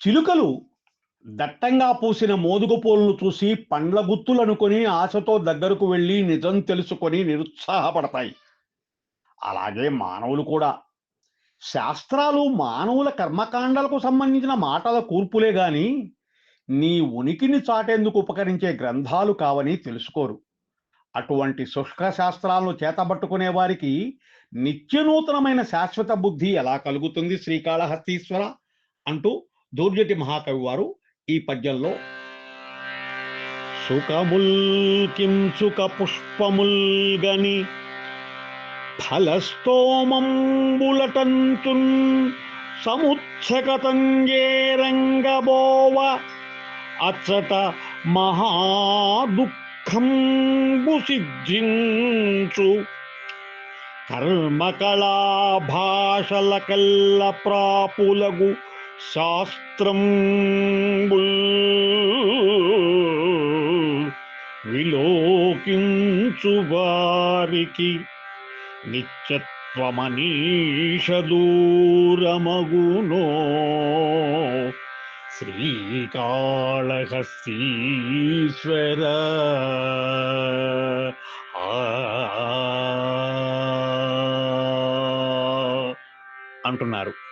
చిలుకలు దట్టంగా పూసిన మోదుగు పూలను చూసి పండ్ల గుత్తులనుకొని ఆశతో దగ్గరకు వెళ్ళి నిజం తెలుసుకొని నిరుత్సాహపడతాయి. అలాగే మానవులు కూడా. శాస్త్రాలు మానవుల కర్మకాండాలకు సంబంధించిన మాటల కూర్పులే గాని నీ ఉనికిని చాటేందుకు ఉపకరించే గ్రంథాలు కావని తెలుసుకోరు. అటువంటి శుష్క శాస్త్రాలను చేతబట్టుకునే వారికి నిత్యనూతనమైన శాశ్వత బుద్ధి ఎలా కలుగుతుంది శ్రీకాళహస్తీశ్వర? అంటూ దూర్జటి మహాకవి వారు ఈ పద్యంలో సుఖముల్ కించుక పుష్పముల్గని ఫలస్తోమంబులటంతున్ సముత్సకతంజేరంగబోవ అచ్చట మహాదుఃఖంబు సిద్ధించు కర్మకళా భాషల కల్ల ప్రాపులగు శాస్త్రం విలోకించు వారికి నిత్యత్వమనీష దూరమగునో శ్రీకాళహస్తీశ్వర. ఆ. అంటున్నారు.